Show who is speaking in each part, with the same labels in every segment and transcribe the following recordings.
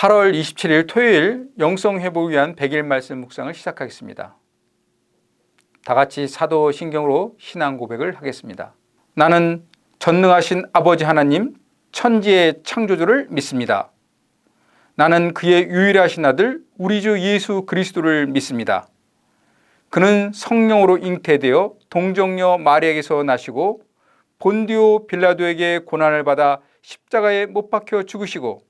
Speaker 1: 8월 27일 토요일 영성 회복을 위한 100일 말씀 묵상을 시작하겠습니다. 다 같이 사도 신경으로 신앙 고백을 하겠습니다. 나는 전능하신 아버지 하나님 천지의 창조주를 믿습니다. 나는 그의 유일하신 아들 우리 주 예수 그리스도를 믿습니다. 그는 성령으로 잉태되어 동정녀 마리아에게서 나시고 본디오 빌라도에게 고난을 받아 십자가에 못 박혀 죽으시고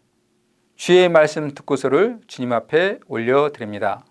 Speaker 1: 주의 말씀 듣고서를 주님 앞에 올려드립니다.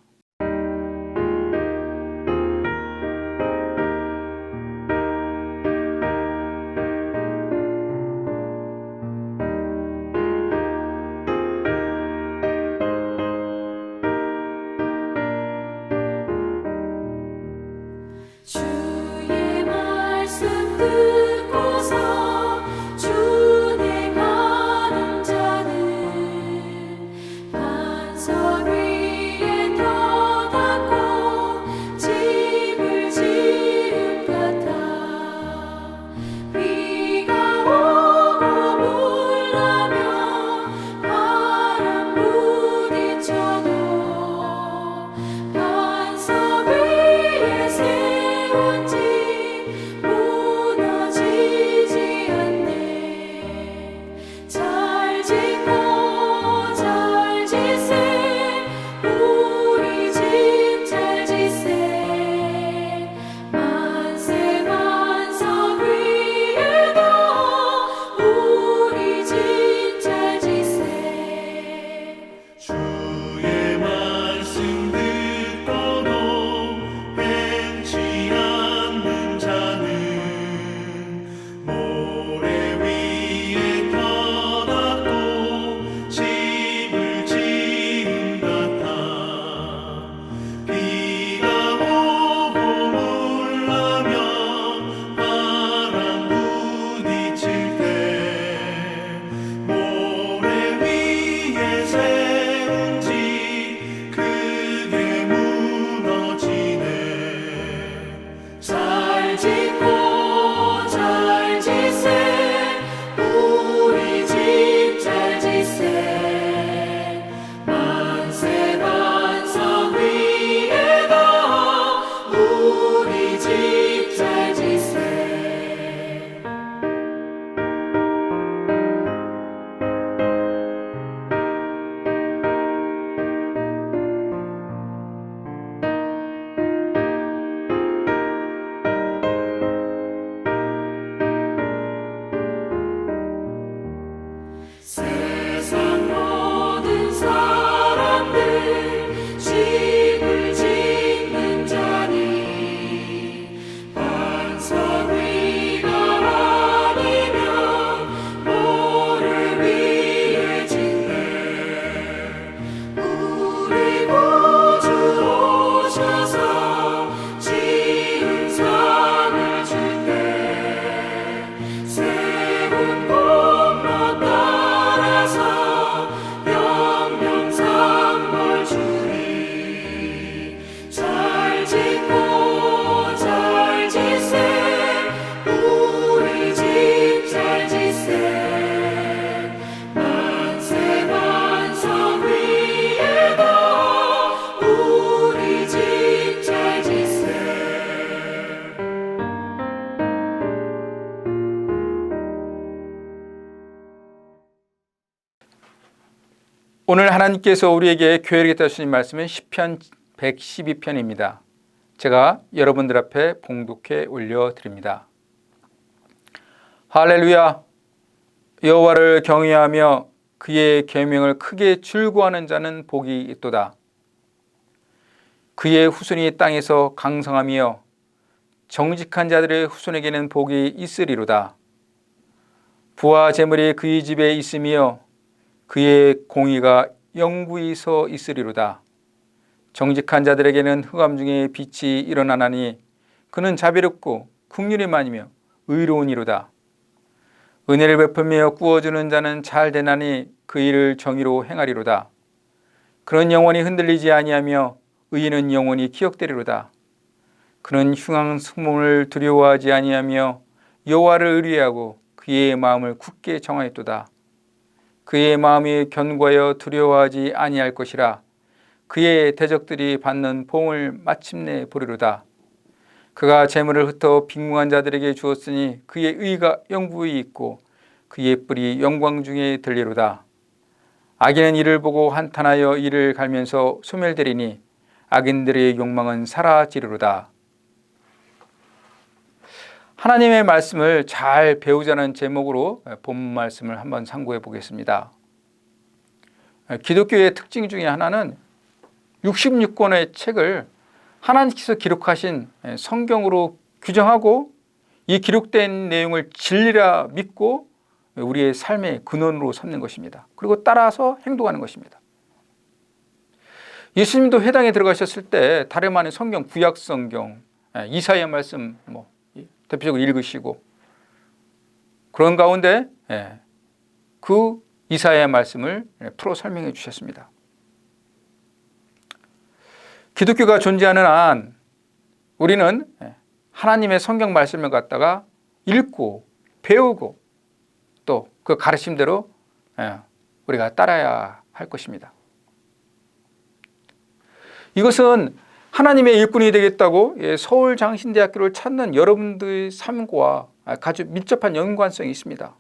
Speaker 1: 오늘 하나님께서 우리에게 교회를 주신 말씀은 시편 112편입니다. 제가 여러분들 앞에 봉독해 올려 드립니다. 할렐루야 여호와를 경외하며 그의 계명을 크게 즐거워하는 자는 복이 있도다. 그의 후손이 땅에서 강성하며 정직한 자들의 후손에게는 복이 있으리로다. 부와 재물이 그의 집에 있으며 그의 공의가 영구히 서 있으리로다. 정직한 자들에게는 흑암 중에 빛이 일어나나니 그는 자비롭고 국률이 많으며 의로운 이로다. 은혜를 베풀며 구워주는 자는 잘 되나니 그 일을 정의로 행하리로다. 그런 영혼이 흔들리지 아니하며 의인은 영혼이 기억되리로다. 그는 흉한 승문을 두려워하지 아니하며 여호와를 의뢰하고 그의 마음을 굳게 정하였도다. 그의 마음이 견고하여 두려워하지 아니할 것이라. 그의 대적들이 받는 보응을 마침내 보리로다. 그가 재물을 흩어 빈궁한 자들에게 주었으니 그의 의가 영부에 있고 그의 뿔이 영광 중에 들리로다. 악인은 이를 보고 한탄하여 이를 갈면서 소멸되리니 악인들의 욕망은 사라지리로다. 하나님의 말씀을 잘 배우자는 제목으로 본 말씀을 한번 상고해 보겠습니다. 기독교의 특징 중에 하나는 66권의 책을 하나님께서 기록하신 성경으로 규정하고 이 기록된 내용을 진리라 믿고 우리의 삶의 근원으로 삼는 것입니다. 그리고 따라서 행동하는 것입니다. 예수님도 회당에 들어가셨을 때 다름 아닌 성경 구약 성경 이사야 말씀 뭐 대표적으로 읽으시고 그런 가운데 그 이사야 말씀을 풀어 설명해 주셨습니다. 기독교가 존재하는 한 우리는 하나님의 성경 말씀을 갖다가 읽고 배우고 또 그 가르침대로 우리가 따라야 할 것입니다. 이것은 하나님의 일꾼이 되겠다고 서울 장신대학교를 찾는 여러분들의 삶과 아주 밀접한 연관성이 있습니다.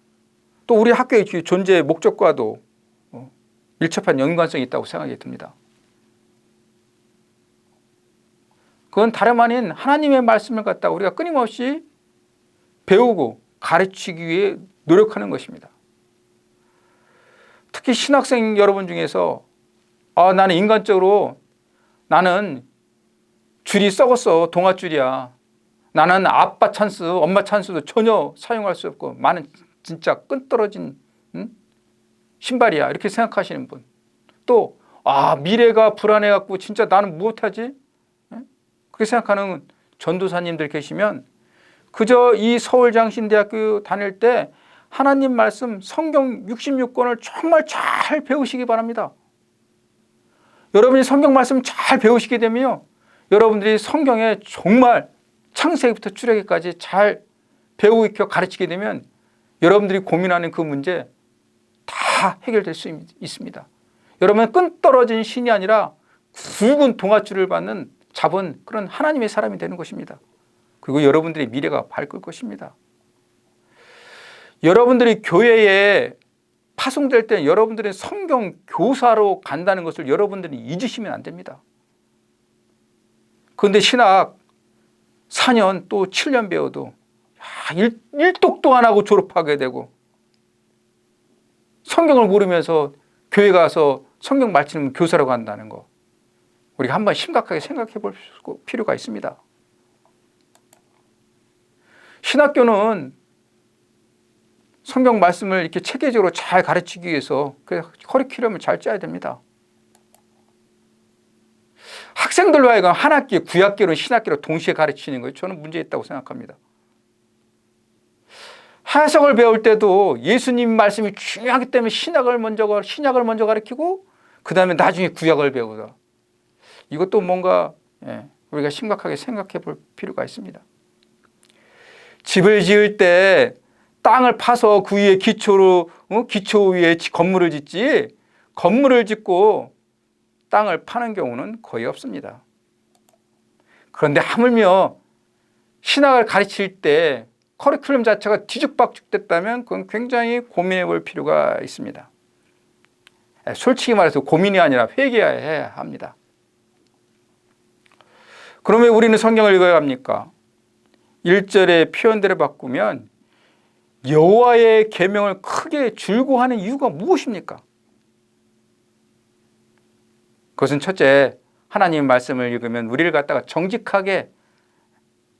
Speaker 1: 또 우리 학교의 존재 목적과도 어, 밀접한 연관성이 있다고 생각이 듭니다. 그건 다름 아닌 하나님의 말씀을 갖다 우리가 끊임없이 배우고 가르치기 위해 노력하는 것입니다. 특히 신학생 여러분 중에서 아, 나는 인간적으로 나는 줄이 썩었어. 동아줄이야. 나는 아빠 찬스, 엄마 찬스도 전혀 사용할 수 없고 나는 진짜 끈 떨어진 응? 신발이야. 이렇게 생각하시는 분. 또 아, 미래가 불안해 갖고 진짜 나는 무엇하지? 그렇게 생각하는 전도사님들 계시면 그저 이 서울장신대학교 다닐 때 하나님 말씀 성경 66권을 정말 잘 배우시기 바랍니다. 여러분이 성경 말씀 잘 배우시게 되면요. 여러분들이 성경에 정말 창세기부터 출애기까지 잘 배우고 익혀 가르치게 되면 여러분들이 고민하는 그 문제 다 해결될 수 있습니다. 여러분 끈 떨어진 신이 아니라 굵은 동아줄을 받는 잡은 그런 하나님의 사람이 되는 것입니다. 그리고 여러분들의 미래가 밝을 것입니다. 여러분들이 교회에 파송될 때 여러분들의 성경 교사로 간다는 것을 여러분들이 잊으시면 안 됩니다. 그런데 신학 4년 또 7년 배워도 일, 일독도 안 하고 졸업하게 되고 성경을 모르면서 교회 가서 성경 말치는 교사라고 한다는 거 우리가 한번 심각하게 생각해 볼 필요가 있습니다. 신학교는 성경 말씀을 이렇게 체계적으로 잘 가르치기 위해서 그 커리큘럼을 잘 짜야 됩니다. 학생들로 하여금 한 학기, 구약계로 신학계로 동시에 가르치는 거예요. 저는 문제 있다고 생각합니다. 해석을 배울 때도 예수님 말씀이 중요하기 때문에 신학을 먼저 신약을 먼저 가르치고 그 다음에 나중에 구약을 배우다. 이것도 뭔가 예, 우리가 심각하게 생각해 볼 필요가 있습니다. 집을 지을 때 땅을 파서 그 위에 기초로 어? 기초 위에 건물을 짓지 건물을 짓고 땅을 파는 경우는 거의 없습니다. 그런데 하물며 신학을 가르칠 때 커리큘럼 자체가 뒤죽박죽 됐다면 그건 굉장히 고민해 볼 필요가 있습니다. 솔직히 말해서 고민이 아니라 회개해야 합니다. 그러면 우리는 성경을 읽어야 합니까? 1절의 표현들을 바꾸면 여호와의 계명을 크게 줄고 하는 이유가 무엇입니까? 그것은 첫째 하나님 말씀을 읽으면 우리를 갖다가 정직하게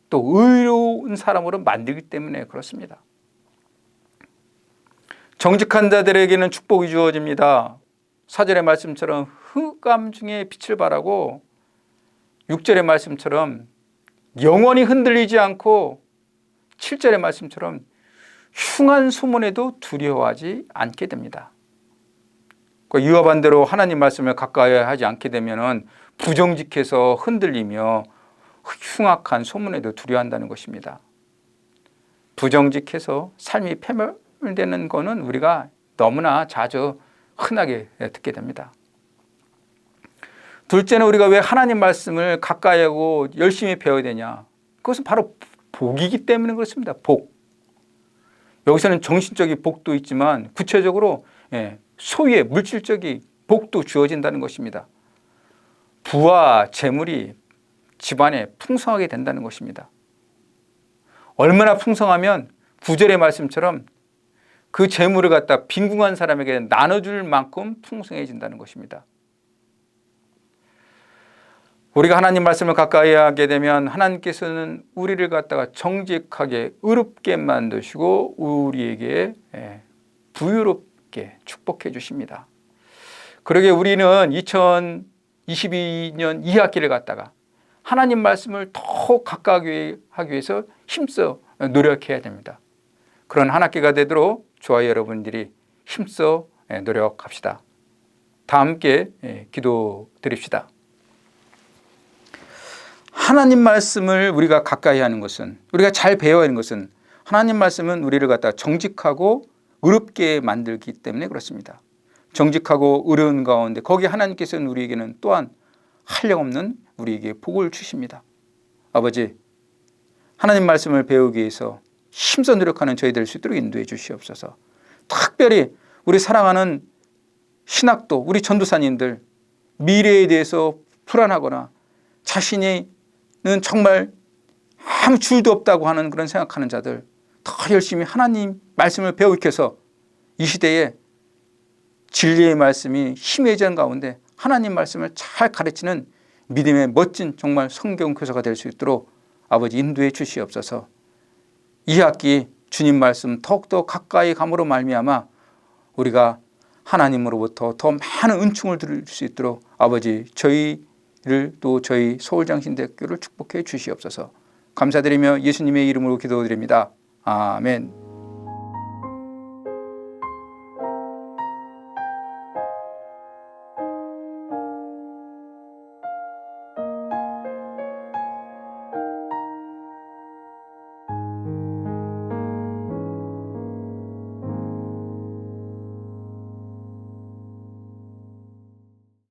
Speaker 1: 또 의로운 사람으로 만들기 때문에 그렇습니다. 정직한 자들에게는 축복이 주어집니다. 사절의 말씀처럼 흑암 중에 빛을 발하고 6절의 말씀처럼 영원히 흔들리지 않고 7절의 말씀처럼 흉한 소문에도 두려워하지 않게 됩니다. 그 이와 반대로 하나님 말씀을 가까이 하지 않게 되면 부정직해서 흔들리며 흉악한 소문에도 두려워한다는 것입니다. 부정직해서 삶이 패멸되는 것은 우리가 너무나 자주 흔하게 듣게 됩니다. 둘째는 우리가 왜 하나님 말씀을 가까이 하고 열심히 배워야 되냐? 그것은 바로 복이기 때문에 그렇습니다. 복. 여기서는 정신적인 복도 있지만 구체적으로 예, 소위의 물질적인 복도 주어진다는 것입니다. 부와 재물이 집안에 풍성하게 된다는 것입니다. 얼마나 풍성하면 구절의 말씀처럼 그 재물을 갖다 빈궁한 사람에게 나눠줄 만큼 풍성해진다는 것입니다. 우리가 하나님 말씀을 가까이 하게 되면 하나님께서는 우리를 갖다가 정직하게 의롭게 만드시고 우리에게 예, 부유롭 게 축복해 주십니다. 그러게 우리는 2022년 2학기를 갖다가 하나님 말씀을 더 가까이 하기 위해서 힘써 노력해야 됩니다. 그런 한 학기가 되도록 저와 여러분들이 힘써 예, 노력합시다. 다 함께 예, 기도 드립시다. 하나님 말씀을 우리가 가까이 하는 것은 우리가 잘 배워야 하는 것은 하나님 말씀은 우리를 갖다 정직하고 의롭게 만들기 때문에 그렇습니다. 정직하고 의로운 가운데 거기 하나님께서는 우리에게는 또한 한량없는 우리에게 복을 주십니다. 아버지 하나님 말씀을 배우기 위해서 힘써 노력하는 저희 될 수 있도록 인도해 주시옵소서. 특별히 우리 사랑하는 신학도 우리 전도사님들 미래에 대해서 불안하거나 자신이 는 정말 아무 줄도 없다고 하는 그런 생각하는 자들 더 열심히 하나님 말씀을 배우게 해서 이 시대에 진리의 말씀이 힘해지는 가운데 하나님 말씀을 잘 가르치는 믿음의 멋진 정말 성경 교사가 될 수 있도록 아버지 인도해 주시옵소서. 이 학기 주님 말씀 더욱더 가까이 감으로 말미암아 우리가 하나님으로부터 더 많은 은총을 드릴 수 있도록 아버지 저희 이를 또 저희 서울장신대학교를 축복해 주시옵소서. 감사드리며 예수님의 이름으로 기도드립니다. 아멘.